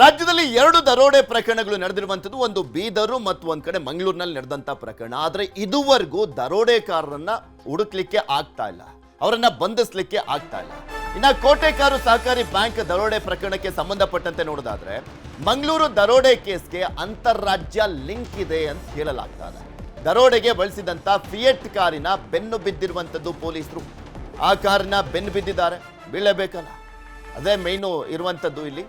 ರಾಜ್ಯದಲ್ಲಿ ಎರಡು ದರೋಡೆ ಪ್ರಕರಣಗಳು ನಡೆದಿರುವಂಥದ್ದು, ಒಂದು ಬೀದರು ಮತ್ತು ಒಂದು ಕಡೆ ಮಂಗಳೂರಿನಲ್ಲಿ ನಡೆದಂತ ಪ್ರಕರಣ. ಆದರೆ ಇದುವರೆಗೂ ದರೋಡೆಕಾರರನ್ನ ಹುಡುಕ್ಲಿಕ್ಕೆ ಆಗ್ತಾ ಇಲ್ಲ. ಅವರನ್ನ ಬಂಧಿಸ್ಲಿಕ್ಕೆ ಆಗ್ತಾ ಇಲ್ಲ. ಇನ್ನ ಕೋಟೆಕಾರು ಸಹಕಾರಿ ಬ್ಯಾಂಕ್ ದರೋಡೆ ಪ್ರಕರಣಕ್ಕೆ ಸಂಬಂಧಪಟ್ಟಂತೆ ನೋಡೋದಾದ್ರೆ, ಮಂಗಳೂರು ದರೋಡೆ ಕೇಸ್ಗೆ ಅಂತಾರಾಜ್ಯ ಲಿಂಕ್ ಇದೆ ಅಂತ ಹೇಳಲಾಗ್ತಾ ಇದೆ ದರೋಡೆಗೆ ಬಳಸಿದಂತ ಫಿಯೆಟ್ ಕಾರಿನ ಬೆನ್ನು ಬಿದ್ದಿರುವಂತದ್ದು ಪೊಲೀಸರು. ಆ ಕಾರಿನ ಬೆನ್ನು ಬಿದ್ದಿದ್ದಾರೆ. ಬೀಳಬೇಕಲ್ಲ ಅದೇ ಮೇನು ಇರುವಂತದ್ದು ಇಲ್ಲಿ.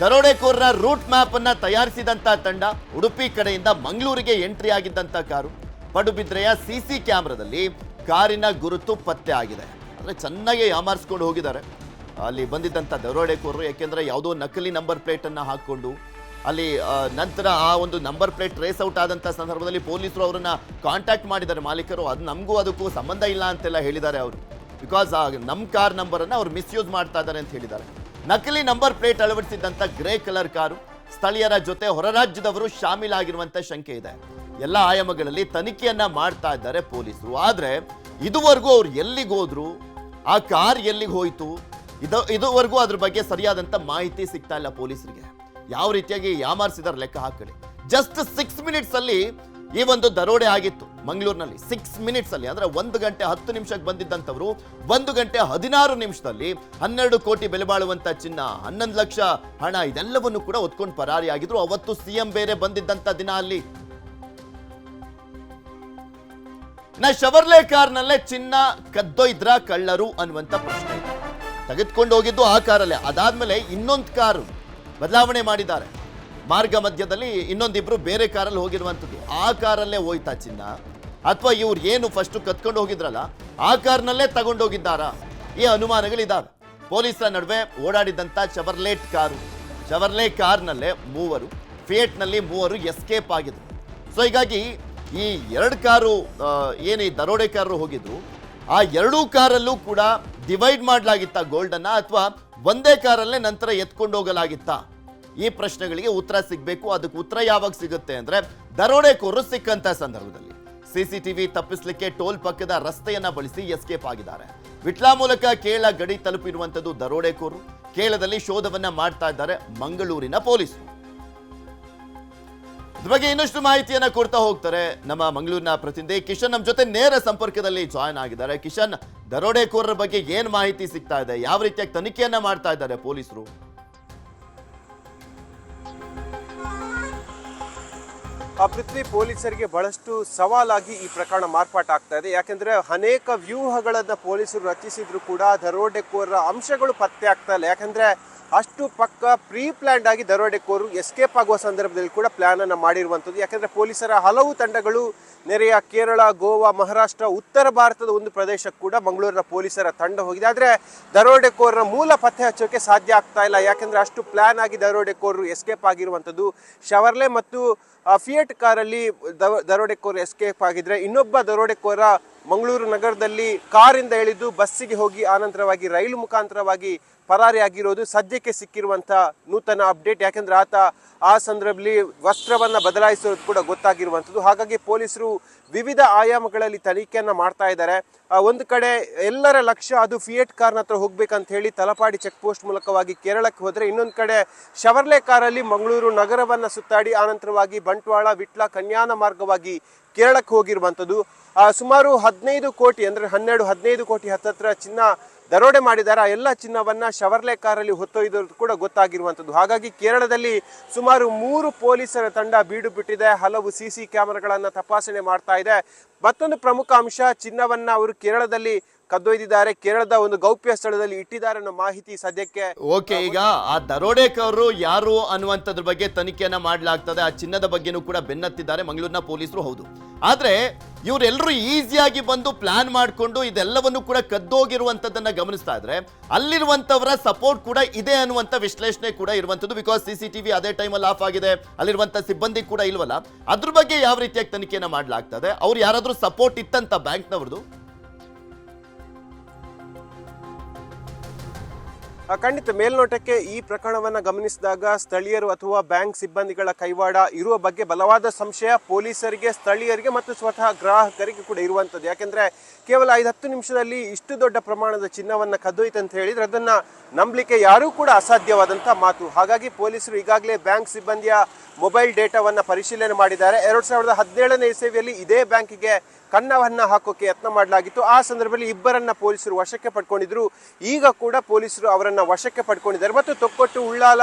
ದರೋಡೆಕೋರರ ರೂಟ್ ಮ್ಯಾಪ್ ಅನ್ನ ತಯಾರಿಸಿದಂತ ತಂಡ ಉಡುಪಿ ಕಡೆಯಿಂದ ಮಂಗಳೂರಿಗೆ ಎಂಟ್ರಿ ಆಗಿದ್ದಂತ ಕಾರು. ಪಡುಬಿದ್ರೆಯ ಸಿಸಿ ಕ್ಯಾಮ್ರಾದಲ್ಲಿ ಕಾರಿನ ಗುರುತು ಪತ್ತೆ ಆಗಿದೆ. ಅಂದ್ರೆ ಚೆನ್ನಾಗಿ ಯಾಮಾರಿಸ್ಕೊಂಡು ಹೋಗಿದ್ದಾರೆ. ಅಲ್ಲಿ ಬಂದಿದ್ದಂಥ ದರೋಡೆಕೋರರು, ಯಾಕೆಂದ್ರೆ ಯಾವುದೋ ನಕಲಿ ನಂಬರ್ ಪ್ಲೇಟ್ ಅನ್ನ ಹಾಕೊಂಡು ಅಲ್ಲಿ ನಂತರ ಆ ಒಂದು ನಂಬರ್ ಪ್ಲೇಟ್ ಟ್ರೇಸ್ ಔಟ್ ಆದಂತ ಸಂದರ್ಭದಲ್ಲಿ ಪೊಲೀಸರು ಅವರನ್ನ ಕಾಂಟ್ಯಾಕ್ಟ್ ಮಾಡಿದ್ದಾರೆ ಮಾಲೀಕರು. ಅದು ನಮಗೂ ಅದಕ್ಕೂ ಸಂಬಂಧ ಇಲ್ಲ ಅಂತೆಲ್ಲ ಹೇಳಿದ್ದಾರೆ ಅವರು. ಬಿಕಾಸ್ ನಮ್ಮ ಕಾರ್ ನಂಬರನ್ನು ಅವ್ರು ಮಿಸ್ಯೂಸ್ ಮಾಡ್ತಾ ಇದ್ದಾರೆ ಅಂತ ಹೇಳಿದ್ದಾರೆ. ನಕಲಿ ನಂಬರ್ ಪ್ಲೇಟ್ ಅಳವಡಿಸಿದ್ದಂಥ ಗ್ರೇ ಕಲರ್ ಕಾರು ಸ್ಥಳೀಯರ ಜೊತೆ ಹೊರ ರಾಜ್ಯದವರು ಶಾಮೀಲಾಗಿರುವಂತ ಶಂಕೆ ಇದೆ. ಎಲ್ಲ ಆಯಾಮಗಳಲ್ಲಿ ತನಿಖೆಯನ್ನ ಮಾಡ್ತಾ ಇದ್ದಾರೆ ಪೊಲೀಸರು. ಆದರೆ ಇದುವರೆಗೂ ಅವ್ರು ಎಲ್ಲಿಗೆ ಹೋದ್ರು? ಆ ಕಾರ್ ಎಲ್ಲಿಗೆ ಹೋಯ್ತು? ಇದು, ಇದುವರೆಗೂ ಅದ್ರ ಬಗ್ಗೆ ಸರಿಯಾದಂತ ಮಾಹಿತಿ ಸಿಗ್ತಾ ಇಲ್ಲ ಪೊಲೀಸರಿಗೆ. ಯಾವ ರೀತಿಯಾಗಿ ಯಾಮಾರಿಸಿದಾರೆ ಲೆಕ್ಕ ಹಾಕಲಿ ಜಸ್ಟ್ ಸಿಕ್ಸ್ ಮಿನಿಟ್ಸಲ್ಲಿ ಈ ಒಂದು ದರೋಡೆ ಆಗಿತ್ತು. ಮಂಗಳೂರಿನಲ್ಲಿ ಸಿಕ್ಸ್ ಮಿನಿಟ್ಸ್ ಅಲ್ಲಿ, ಅಂದ್ರೆ ಒಂದು ಗಂಟೆ ಹತ್ತು ನಿಮಿಷಕ್ಕೆ ಬಂದಿದ್ದಂಥವರು, ಒಂದು ಗಂಟೆ ಹದಿನಾರು ನಿಮಿಷದಲ್ಲಿ ಹನ್ನೆರಡು ಕೋಟಿ ಬೆಲೆ ಬಾಳುವಂತ ಚಿನ್ನ, ಹನ್ನೊಂದು ಲಕ್ಷ ಹಣ, ಇದೆಲ್ಲವನ್ನು ಕೂಡ ಹೊತ್ಕೊಂಡು ಪರಾರಿಯಾಗಿದ್ರು ಅವತ್ತು ಸಿಎಂ ಬೇರೆ ಬಂದಿದ್ದಂತ ದಿನ ಅಲ್ಲಿ. ನಾ ಶವರ್ಲೆ ಕಾರ್ನಲ್ಲೇ ಚಿನ್ನ ಕದ್ದೊಯ್ದ್ರ ಕಳ್ಳರು ಅನ್ನುವಂತ ಪ್ರಶ್ನೆ ಇದೆ. ತೆಗೆದುಕೊಂಡು ಹೋಗಿದ್ದು ಆ ಕಾರಲ್ಲೇ. ಅದಾದ್ಮೇಲೆ ಇನ್ನೊಂದು ಕಾರು ಬದಲಾವಣೆ ಮಾಡಿದ್ದಾರೆ. ಮಾರ್ಗ ಮಧ್ಯದಲ್ಲಿ ಇನ್ನೊಂದಿಬ್ರು ಬೇರೆ ಕಾರಲ್ಲಿ ಹೋಗಿರುವಂಥದ್ದು. ಆ ಕಾರಲ್ಲೇ ಹೋಯ್ತಾ ಚಿನ್ನ. ಅಥವಾ ಇವ್ರು ಏನು ಫಸ್ಟ್ ಕತ್ಕೊಂಡು ಹೋಗಿದ್ರಲ್ಲ, ಆ ಕಾರ್ನಲ್ಲೇ ತಗೊಂಡೋಗಿದ್ದಾರಾ. ಈ ಅನುಮಾನಗಳಿದ್ದಾವೆ ಪೊಲೀಸರ ನಡುವೆ ಓಡಾಡಿದಂಥ ಶವರ್ಲೇಟ್ ಕಾರು. ಶವರ್ಲೆ ಕಾರ್ನಲ್ಲೇ ಮೂವರು ಫಿಯೇಟ್ನಲ್ಲಿ ಮೂವರು ಎಸ್ಕೇಪ್ ಆಗಿದ್ರು. ಸೊ ಹೀಗಾಗಿ ಈ ಎರಡು ಕಾರು ಏನೇ ಈ ದರೋಡೆಕಾರರು ಹೋಗಿದ್ರು, ಆ ಎರಡೂ ಕಾರಲ್ಲೂ ಕೂಡ ಡಿವೈಡ್ ಮಾಡಲಾಗಿತ್ತ ಗೋಲ್ಡನ್ನು ಅಥವಾ ಒಂದೇ ಕಾರಲ್ಲೇ ನಂತರ ಎತ್ಕೊಂಡು ಹೋಗಲಾಗಿತ್ತ? ಈ ಪ್ರಶ್ನೆಗಳಿಗೆ ಉತ್ತರ ಸಿಗಬೇಕು. ಅದಕ್ಕೆ ಉತ್ತರ ಯಾವಾಗ ಸಿಗುತ್ತೆ ಅಂದ್ರೆ ದರೋಡೆಕೋರರು ಸಿಕ್ಕಂತ ಸಂದರ್ಭದಲ್ಲಿ. ಸಿಸಿಟಿವಿ ತಪ್ಪಿಸಲಿಕ್ಕೆ ಟೋಲ್ ಪಕ್ಕದ ರಸ್ತೆಯನ್ನ ಬಳಸಿ ಎಸ್ಕೇಪ್ ಆಗಿದ್ದಾರೆ. ವಿಟ್ಲ ಮೂಲಕ ಕೇಳ ಗಡಿ ತಲುಪಿರುವಂತದ್ದು ದರೋಡೆಕೋರು. ಕೇಳದಲ್ಲಿ ಶೋಧವನ್ನ ಮಾಡ್ತಾ ಇದ್ದಾರೆ ಮಂಗಳೂರಿನ ಪೊಲೀಸರು. ಇದ್ರ ಬಗ್ಗೆ ಇನ್ನಷ್ಟು ಮಾಹಿತಿಯನ್ನ ಕೊಡ್ತಾ ಹೋಗ್ತಾರೆ ನಮ್ಮ ಮಂಗಳೂರಿನ ಪ್ರತಿನಿಧಿ ಕಿಶನ್ ನಮ್ಮ ಜೊತೆ ನೇರ ಸಂಪರ್ಕದಲ್ಲಿ ಜಾಯ್ನ್ ಆಗಿದ್ದಾರೆ. ಕಿಶನ್, ದರೋಡೆಕೋರರ ಬಗ್ಗೆ ಏನ್ ಮಾಹಿತಿ ಸಿಗ್ತಾ ಇದೆ? ಯಾವ ರೀತಿಯಾಗಿ ತನಿಖೆಯನ್ನ ಮಾಡ್ತಾ ಇದ್ದಾರೆ ಪೊಲೀಸರು? ಪೃಥ್ವಿ ಪೊಲೀಸರಿಗೆ ಬಹಳಷ್ಟು ಸವಾಲಾಗಿ ಈ ಪ್ರಕರಣ ಮಾರ್ಪಾಟಾಗ್ತಾ ಇದೆ. ಯಾಕೆಂದ್ರೆ ಅನೇಕ ವ್ಯೂಹಗಳನ್ನ ಪೊಲೀಸರು ರಚಿಸಿದ್ರು ಕೂಡ ದರೋಡೆಕೋರರ ಅಂಶಗಳು ಪತ್ತೆ ಆಗ್ತಾ ಇಲ್ಲ. ಯಾಕಂದ್ರೆ ಅಷ್ಟು ಪಕ್ಕ ಪ್ರೀ ಪ್ಲಾನ್ಡ್ ಆಗಿ ದರೋಡೆಕೋರು ಎಸ್ಕೇಪ್ ಆಗುವ ಸಂದರ್ಭದಲ್ಲಿ ಕೂಡ ಪ್ಲಾನ್ ಅನ್ನ ಮಾಡಿರುವಂಥದ್ದು. ಯಾಕಂದ್ರೆ ಪೊಲೀಸರ ಹಲವು ತಂಡಗಳು ನೆರೆಯ ಕೇರಳ, ಗೋವಾ, ಮಹಾರಾಷ್ಟ್ರ, ಉತ್ತರ ಭಾರತದ ಒಂದು ಪ್ರದೇಶಕ್ಕೆ ಕೂಡ ಮಂಗಳೂರಿನ ಪೊಲೀಸರ ತಂಡ ಹೋಗಿದೆ. ಆದರೆ ದರೋಡೆಕೋರರ ಮೂಲ ಪತ್ತೆ ಹಚ್ಚೋಕೆ ಸಾಧ್ಯ ಆಗ್ತಾ ಇಲ್ಲ. ಯಾಕಂದ್ರೆ ಅಷ್ಟು ಪ್ಲಾನ್ ಆಗಿ ದರೋಡೆಕೋರರು ಎಸ್ಕೇಪ್ ಆಗಿರುವಂಥದ್ದು. ಶವರ್ಲೆ ಮತ್ತು ಆ ಫಿಯೆಟ್ ಕಾರಲ್ಲಿ ದರೋಡೆಕೋರ ಎಸ್ಕೇಪ್ ಆಗಿದ್ರೆ ಇನ್ನೊಬ್ಬ ದರೋಡೆಕೋರ ಮಂಗಳೂರು ನಗರದಲ್ಲಿ ಕಾರಿಂದ ಇಳಿದು ಬಸ್ಸಿಗೆ ಹೋಗಿ ಆನಂತರವಾಗಿ ರೈಲು ಮುಖಾಂತರವಾಗಿ ಪರಾರಿಯಾಗಿರೋದು ಸದ್ಯಕ್ಕೆ ಸಿಕ್ಕಿರುವಂಥ ನೂತನ ಅಪ್ಡೇಟ್. ಯಾಕೆಂದ್ರೆ ಆತ ಆ ಸಂದರ್ಭದಲ್ಲಿ ವಸ್ತ್ರವನ್ನು ಬದಲಾಯಿಸೋದು ಕೂಡ ಗೊತ್ತಾಗಿರುವಂಥದ್ದು. ಹಾಗಾಗಿ ಪೊಲೀಸರು ವಿವಿಧ ಆಯಾಮಗಳಲ್ಲಿ ತನಿಖೆಯನ್ನು ಮಾಡ್ತಾ ಇದ್ದಾರೆ. ಒಂದು ಕಡೆ ಎಲ್ಲರ ಲಕ್ಷ್ಯ ಅದು ಫಿಯೇಟ್ ಕಾರ್ನ ಹತ್ರ ಹೋಗ್ಬೇಕಂತ ಹೇಳಿ ತಲಪಾಡಿ ಚೆಕ್ ಪೋಸ್ಟ್ ಮೂಲಕವಾಗಿ ಕೇರಳಕ್ಕೆ ಹೋದರೆ ಇನ್ನೊಂದು ಕಡೆ ಶವರ್ಲೆ ಕಾರಲ್ಲಿ ಮಂಗಳೂರು ನಗರವನ್ನ ಸುತ್ತಾಡಿ ಆನಂತರವಾಗಿ ಬಂಟ್ವಾಳ, ವಿಟ್ಲ, ಕನ್ಯಾನ ಮಾರ್ಗವಾಗಿ ಕೇರಳಕ್ಕೆ ಹೋಗಿರುವಂಥದ್ದು. ಸುಮಾರು ಹದಿನೈದು ಕೋಟಿ ಅಂದ್ರೆ ಹನ್ನೆರಡು ಹದಿನೈದು ಕೋಟಿ ಹತ್ತತ್ರ ಚಿನ್ನ ದರೋಡೆ ಮಾಡಿದ್ದಾರೆ ಆ ಎಲ್ಲ ಚಿನ್ನವನ್ನ ಶವರ್ಲೆ ಕಾರಲ್ಲಿ ಹೊತ್ತೊಯ್ದದ್ದು ಕೂಡ ಗೊತ್ತಾಗಿರುವಂಥದ್ದು. ಹಾಗಾಗಿ ಕೇರಳದಲ್ಲಿ ಸುಮಾರು ಮೂರು ಪೊಲೀಸರ ತಂಡ ಬೀಡು ಬಿಟ್ಟಿದೆ. ಹಲವು ಸಿ ಸಿ ಕ್ಯಾಮೆರಾಗಳನ್ನ ತಪಾಸಣೆ ಮಾಡ್ತಾ ಇದೆ. ಮತ್ತೊಂದು ಪ್ರಮುಖ ಅಂಶ, ಚಿನ್ನವನ್ನ ಅವರು ಕೇರಳದಲ್ಲಿ ಕದ್ದೊಯ್ದಿದ್ದಾರೆ. ಕೇರಳದ ಒಂದು ಗೌಪ್ಯ ಸ್ಥಳದಲ್ಲಿ ಇಟ್ಟಿದ್ದಾರೆ ಅನ್ನೋ ಮಾಹಿತಿ ಸದ್ಯಕ್ಕೆ ಓಕೆ, ಈಗ ಆ ದರೋಡೆಕವರು ಯಾರು ಅನ್ನುವಂಥದ್ರ ಬಗ್ಗೆ ತನಿಖೆಯನ್ನ ಮಾಡಲಾಗ್ತದೆ. ಆ ಚಿನ್ನದ ಬಗ್ಗೆನೂ ಕೂಡ ಬೆನ್ನತ್ತಿದ್ದಾರೆ. ಮಂಗಳೂರಿನ ಪೊಲೀಸರು ಹೌದು. ಆದ್ರೆ ಇವರೆಲ್ಲರೂ ಈಸಿಯಾಗಿ ಬಂದು ಪ್ಲಾನ್ ಮಾಡಿಕೊಂಡು ಇದೆಲ್ಲವನ್ನು ಕೂಡ ಕದ್ದೋಗಿರುವಂಥದ್ದನ್ನು ಗಮನಿಸ್ತಾ ಇದ್ರೆ, ಅಲ್ಲಿರುವಂಥವರ ಸಪೋರ್ಟ್ ಕೂಡ ಇದೆ ಅನ್ನುವಂಥ ವಿಶ್ಲೇಷಣೆ ಕೂಡ ಇರುವಂಥದ್ದು ಬಿಕಾಸ್ ಸಿ ಸಿ ಟಿವಿ ಅದೇ ಟೈಮಲ್ಲಿ ಆಫ್ ಆಗಿದೆ. ಅಲ್ಲಿರುವಂಥ ಸಿಬ್ಬಂದಿ ಕೂಡ ಇಲ್ವಲ್ಲ? ಅದ್ರ ಬಗ್ಗೆ ಯಾವ ರೀತಿಯಾಗಿ ತನಿಖೆಯನ್ನು ಮಾಡಲಾಗ್ತದೆ? ಅವ್ರು ಯಾರಾದರೂ ಸಪೋರ್ಟ್ ಇತ್ತಂತ ಬ್ಯಾಂಕ್ನವ್ರದ್ದು ಖಂಡಿತ ಮೇಲ್ನೋಟಕ್ಕೆ ಈ ಪ್ರಕರಣವನ್ನು ಗಮನಿಸಿದಾಗ ಸ್ಥಳೀಯರು ಅಥವಾ ಬ್ಯಾಂಕ್ ಸಿಬ್ಬಂದಿಗಳ ಕೈವಾಡ ಇರುವ ಬಗ್ಗೆ ಬಲವಾದ ಸಂಶಯ ಪೊಲೀಸರಿಗೆ, ಸ್ಥಳೀಯರಿಗೆ ಮತ್ತು ಸ್ವತಃ ಗ್ರಾಹಕರಿಗೆ ಕೂಡ ಇರುವಂಥದ್ದು ಯಾಕೆಂದರೆ ಕೇವಲ ಐದು ಹತ್ತು ನಿಮಿಷದಲ್ಲಿ ಇಷ್ಟು ದೊಡ್ಡ ಪ್ರಮಾಣದ ಚಿನ್ನವನ್ನು ಕದ್ದೊಯ್ತು ಅಂತ ಹೇಳಿದರೆ ಅದನ್ನು ನಂಬಲಿಕ್ಕೆ ಯಾರೂ ಕೂಡ ಅಸಾಧ್ಯವಾದಂಥ ಮಾತು. ಹಾಗಾಗಿ ಪೊಲೀಸರು ಈಗಾಗಲೇ ಬ್ಯಾಂಕ್ ಸಿಬ್ಬಂದಿಯ ಮೊಬೈಲ್ ಡೇಟಾವನ್ನು ಪರಿಶೀಲನೆ ಮಾಡಿದ್ದಾರೆ. ಎರಡು ಸಾವಿರದ ಹದಿನೇಳನೇ ಇಸವಿಯಲ್ಲಿ ಇದೇ ಬ್ಯಾಂಕಿಗೆ ಕನ್ನವನ್ನ ಹಾಕೋಕೆ ಯತ್ನ ಮಾಡಲಾಗಿತ್ತು. ಆ ಸಂದರ್ಭದಲ್ಲಿ ಇಬ್ಬರನ್ನ ಪೊಲೀಸರು ವಶಕ್ಕೆ ಪಡ್ಕೊಂಡಿದ್ರು. ಈಗ ಕೂಡ ಪೊಲೀಸರು ಅವರನ್ನ ವಶಕ್ಕೆ ಪಡ್ಕೊಂಡಿದ್ದಾರೆ. ಮತ್ತು ತೊಕ್ಕೊಟ್ಟು ಉಳ್ಳಾಲ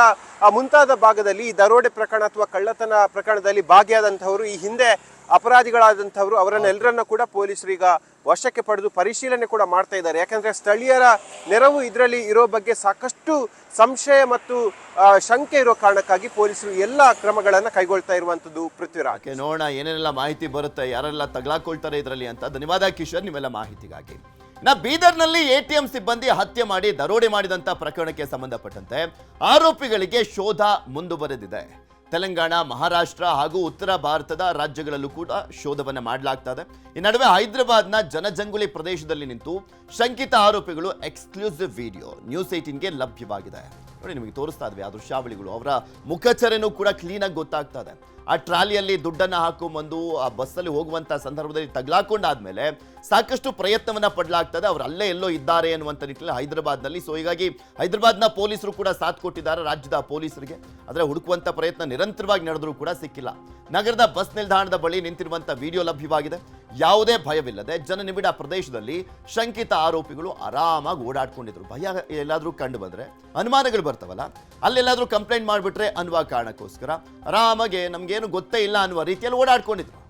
ಮುಂತಾದ ಭಾಗದಲ್ಲಿ ದರೋಡೆ ಪ್ರಕರಣ ಅಥವಾ ಕಳ್ಳತನ ಪ್ರಕರಣದಲ್ಲಿ ಭಾಗಿಯಾದಂತಹವರು ಈ ಹಿಂದೆ ಅಪರಾಧಿಗಳಾದಂಥವರು ಅವರನ್ನೆಲ್ಲರನ್ನ ಕೂಡ ಪೊಲೀಸರು ಈಗ ವಶಕ್ಕೆ ಪಡೆದು ಪರಿಶೀಲನೆ ಕೂಡ ಮಾಡ್ತಾ ಇದ್ದಾರೆ. ಯಾಕಂದ್ರೆ ಸ್ಥಳೀಯರ ನೆರವು ಇದರಲ್ಲಿ ಇರೋ ಬಗ್ಗೆ ಸಾಕಷ್ಟು ಸಂಶಯ ಮತ್ತು ಶಂಕೆ ಇರೋ ಕಾರಣಕ್ಕಾಗಿ ಪೊಲೀಸರು ಎಲ್ಲ ಕ್ರಮಗಳನ್ನ ಕೈಗೊಳ್ತಾ ಇರುವಂತದ್ದು ಪೃಥ್ವಿರಾಜ್. ನೋಡೋಣ ಏನೇನೆಲ್ಲ ಮಾಹಿತಿ ಬರುತ್ತೆ ಯಾರೆಲ್ಲ ತಗ್ಲಾಕೊಳ್ತಾರೆ ಇದರಲ್ಲಿ ಅಂತ. ಧನ್ಯವಾದ ಕಿಶೋರ್ ನಿಮ್ಮೆಲ್ಲ ಮಾಹಿತಿಗಾಗಿ. ನಾ ಬೀದರ್ನಲ್ಲಿ ಎ ಟಿ ಎಂ ಸಿಬ್ಬಂದಿ ಹತ್ಯೆ ಮಾಡಿ ದರೋಡೆ ಮಾಡಿದಂತ ಪ್ರಕರಣಕ್ಕೆ ಸಂಬಂಧಪಟ್ಟಂತೆ ಆರೋಪಿಗಳಿಗೆ ಶೋಧ ಮುಂದುವರೆದಿದೆ. ತೆಲಂಗಾಣ, ಮಹಾರಾಷ್ಟ್ರ ಹಾಗೂ ಉತ್ತರ ಭಾರತದ ರಾಜ್ಯಗಳಲ್ಲೂ ಕೂಡ ಶೋಧವನ್ನ ಇದೆ ಈ ನಡುವೆ ಹೈದರಾಬಾದ್ನ ಜನಜಂಗುಳಿ ಪ್ರದೇಶದಲ್ಲಿ ನಿಂತು ಶಂಕಿತ ಆರೋಪಿಗಳು ಎಕ್ಸ್ಕ್ಲೂಸಿವ್ ವಿಡಿಯೋ ನ್ಯೂಸ್ ಏಟೀನ್ಗೆ ಲಭ್ಯವಾಗಿದೆ. ನೋಡಿ, ನಿಮಗೆ ತೋರಿಸ್ತಾ ಇದ್ವಿ ಆ ದೃಶ್ಯಾವಳಿಗಳು. ಅವರ ಮುಖಚರೆನೂ ಕೂಡ ಕ್ಲೀನಾಗಿ ಗೊತ್ತಾಗ್ತಾ ಇದೆ ಆ ಟ್ರಾಲಿಯಲ್ಲಿ ದುಡ್ಡನ್ನ ಹಾಕೊಂಡ್ಬಂದು ಆ ಬಸ್ಸಲ್ಲಿ ಹೋಗುವಂಥ ಸಂದರ್ಭದಲ್ಲಿ ತಗ್ಲಾಕೊಂಡಾದ್ಮೇಲೆ ಸಾಕಷ್ಟು ಪ್ರಯತ್ನವನ್ನ ಪಡಲಾಗ್ತದೆ. ಅವ್ರು ಅಲ್ಲೇ ಎಲ್ಲೋ ಇದ್ದಾರೆ ಅನ್ನುವಂಥ ನಿಟ್ಟಿನಲ್ಲಿ ಹೈದರಾಬಾದ್ನಲ್ಲಿ. ಸೊ ಹೀಗಾಗಿ ಹೈದರಾಬಾದ್ನ ಪೊಲೀಸರು ಕೂಡ ಸಾಥ್ ಕೊಟ್ಟಿದ್ದಾರೆ ರಾಜ್ಯದ ಪೊಲೀಸರಿಗೆ. ಆದರೆ ಹುಡುಕುವಂತ ಪ್ರಯತ್ನ ನಿರಂತರವಾಗಿ ನಡೆದರೂ ಕೂಡ ಸಿಕ್ಕಿಲ್ಲ. ನಗರದ ಬಸ್ ನಿಲ್ದಾಣದ ಬಳಿ ನಿಂತಿರುವಂಥ ವಿಡಿಯೋ ಲಭ್ಯವಾಗಿದೆ. ಯಾವುದೇ ಭಯವಿಲ್ಲದೆ ಜನನಿಬಿಡ ಪ್ರದೇಶದಲ್ಲಿ ಶಂಕಿತ ಆರೋಪಿಗಳು ಆರಾಮಾಗಿ ಓಡಾಡ್ಕೊಂಡಿದ್ರು. ಭಯ ಎಲ್ಲಾದರೂ ಕಂಡು ಬಂದರೆ ಅನುಮಾನಗಳು ಬರ್ತಾವಲ್ಲ, ಅಲ್ಲೆಲ್ಲಾದರೂ ಕಂಪ್ಲೇಂಟ್ ಮಾಡಿಬಿಟ್ರೆ ಅನ್ನುವ ಕಾರಣಕ್ಕೋಸ್ಕರ ಆರಾಮಾಗಿ ನಮಗೇನು ಗೊತ್ತೇ ಇಲ್ಲ ಅನ್ನುವ ರೀತಿಯಲ್ಲಿ ಓಡಾಡ್ಕೊಂಡಿದ್ರು.